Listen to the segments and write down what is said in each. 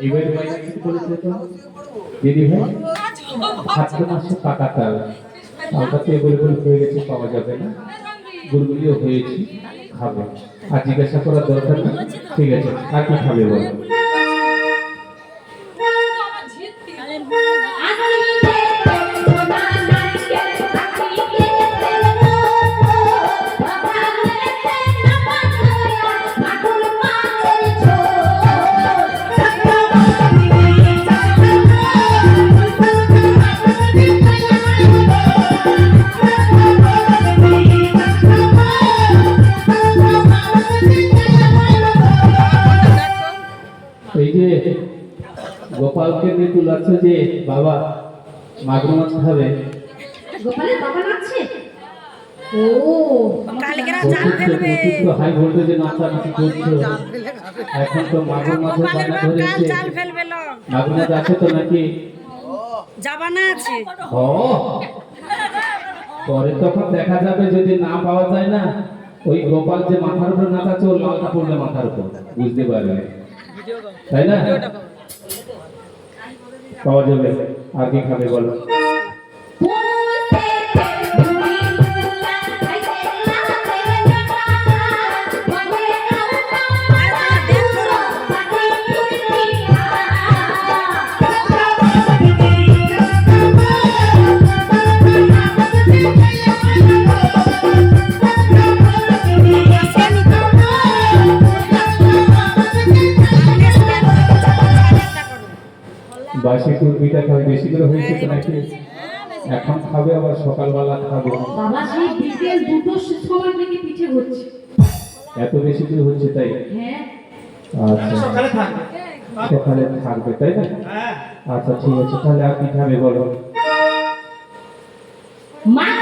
এবার ভাই কি বলেছে তো দিদি ভাই ভাদ্র মাসে পাকা তাল আমরা তো এগুলো হয়ে গেছে, পাওয়া যাবে না। গুলগুলিও হয়েছে, খাব। আর জিজ্ঞাসা করার দরকার ঠিক আছে, আর কি খাবে বলো? মাগুর মাছ খাবে গোপালের বাবা নাচছে ও। কালকেরা জাল ফেলবে। হাই ভোল্টেজে নাচানাচি করছ। এখন তো মাগুর মাছের গোপালের বায়না কাল জাল ফেলবে লো। মাগুর মাছ আছে তো নাকি? জাবানা আছে। ও পরে তখন দেখা যাবে যদি না পাওয়া যায় না ওই গোপাল যে মাথার উপর নাচাচ্ছে ওর লালটা পড়বে মাথার উপর। বুঝতে পারবে? তাই না? যাবে আর কি খাবে বলো? আবার সকালবেলা খাবে। বাবা সেই বিকেল দুটো সময় থেকে পিঠে হচ্ছে। এত বেশি করে হচ্ছে তাই? হ্যাঁ। আচ্ছা। সকালে থাকবে সকালে থাকবে তাই না? হ্যাঁ। আচ্ছা ঠিক আছে তাহলে আপনি খাবে বলো? মাঝে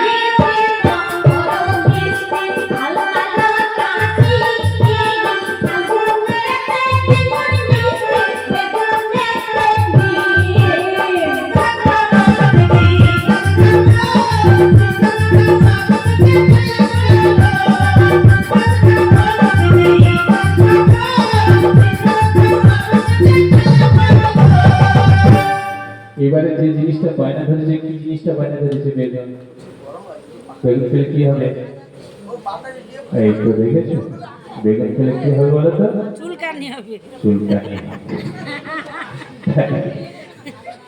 খেলে কি হবে? এই তো দেখেছ? বেগুন খেলে কি হবে বলো তো? চুলকানি হবে। চুলকানি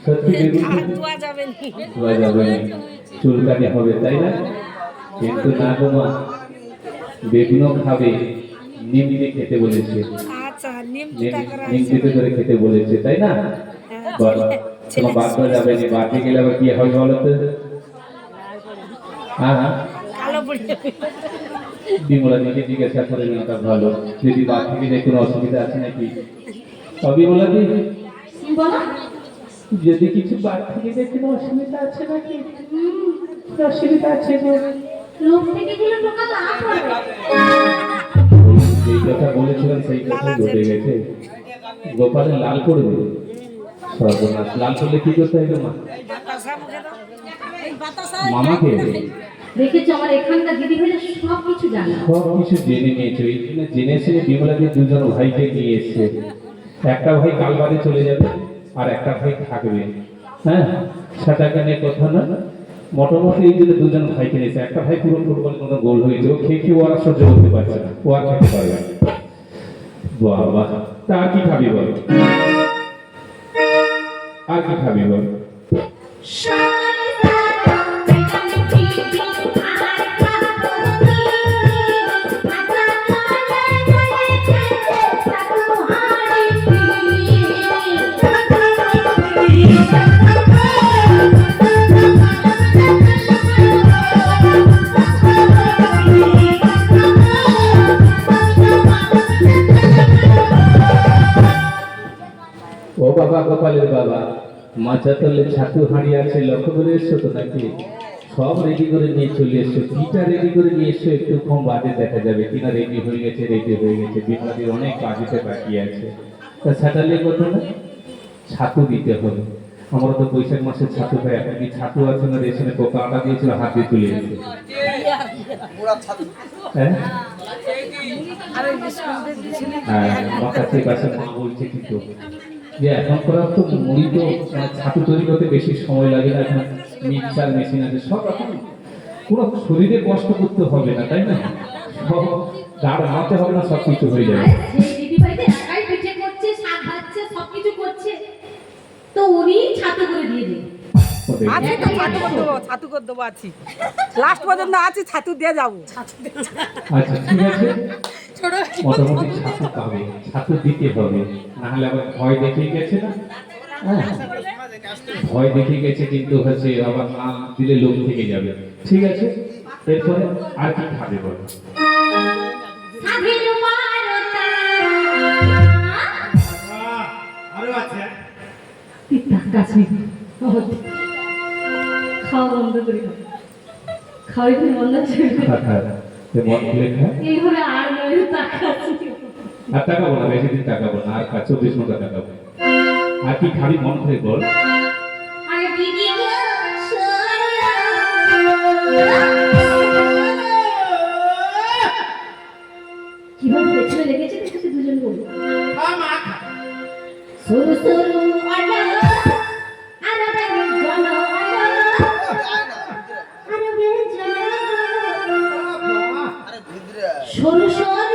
সত্যি বেগুন ধোয়া যাবে না। ধোয়া যাবে না। চুলকানি হবে তাই না? কিন্তু না গো মা বেগুনও খাবে। নিম দিয়ে খেতে বলেছে। আচ্ছা করা খেতে বলেছে তাই না? হ্যাঁ, তোমার বাদ যাবে না বাদ গেলে আবার কি হবে বলো তো? হ্যাঁ হ্যাঁ। বিমলা দিকে জিজ্ঞাসা করে নেওয়াটা ভালো। যদি কোনো অসুবিধা আছে নাকি? তবে বিমলা দি। যদি কিছু বাদ থেকে কোনো অসুবিধা আছে নাকি? অসুবিধা আছে গো। লোক থেকে গেলে টোকা লাভ হবে? যেই কথা বলেছিলাম সেই কথা ঘটে গেছে। গোপালে লাল করে দেবে সর্বনাশ। লাল করলে কি করতে হবে মা? মামাকে। দেখেছ আমার এখানকার দিদি ভাইরা সব কিছু জানে। সব কিছু জেনে নিয়েছে। এই জন্য জেনে এসে বিমলাকে দুজন ভাইকে নিয়ে এসছে। একটা ভাই কাল বাদে চলে যাবে আর একটা ভাই থাকবে। হ্যাঁ? নিয়ে কথা না। মোটামুটি এই দুজন ভাইকে নিয়েছে একটা ভাই পুরো ফুটবল কোনো গোল হয়েছে। ও খেয়ে খেয়ে ওরা সহ্য করতে পারছে না। ও আর খেতে পারবে বাবা তা আর কি খাবি বল? আর কি খাবি বল? মাচা তলে ছাতু হাঁড়ি আছে লক্ষ্য করে এসছো তো নাকি? সব রেডি করে নিয়ে চলে এসছো। কিটা রেডি করে নিয়ে এসছো একটু কম বাদে দেখা যাবে। কিনা রেডি হয়ে গেছে রেডি হয়ে গেছে। বিমানের অনেক কাজেতে বাকি আছে। তা স্যাটারডে কথা না ছাতু দিতে হবে। আমরা তো বৈশাখ মাসে ছাতু পাই এখন কি ছাতু আছে না রেশনে পোকা আটা দিয়েছিল হাত দিয়ে তুলে এসে হ্যাঁ? হ্যাঁ আমার কাছে কাছে মা বলছে কিন্তু। যে এখন করার তো মুড়ি তো ছাতু তৈরি করতে বেশি সময় লাগে না এখন মিক্সার মেশিন আছে সব এখন কোনো শরীরে কষ্ট করতে হবে না তাই না? সব দাঁড় হাতে হবে না সব কিছু হয়ে যাবে। করছে। তো উনি ছাতু করে দিয়ে দিন। ওদের। তো ছাতু করে দেবো ছাতু করে দেবো আছি। লাস্ট পর্যন্ত আছি ছাতু দিয়ে যাব। আচ্ছা ঠিক আছে। মোটামুটি ছাতু পাবে ছাতু দিতে হবে। না হলে আবার ভয় দেখে গেছে না? হ্যাঁ। ভয় দেখে গেছে কিন্তু হচ্ছে আবার না দিলে লোক থেকে যাবে। ঠিক আছে? এরপরে আর কি খাবে বলো? খাওয়া বন্ধ করি খাওয়াই মন খুলে খা এইভাবে আর নয় তাকাচ্ছি আর তাকাবো না বেশি দিন তাকাবো না আর কাজ চব্বিশ ঘণ্টা তাকাবো আর কি খালি মন হয়ে বল সরু সরু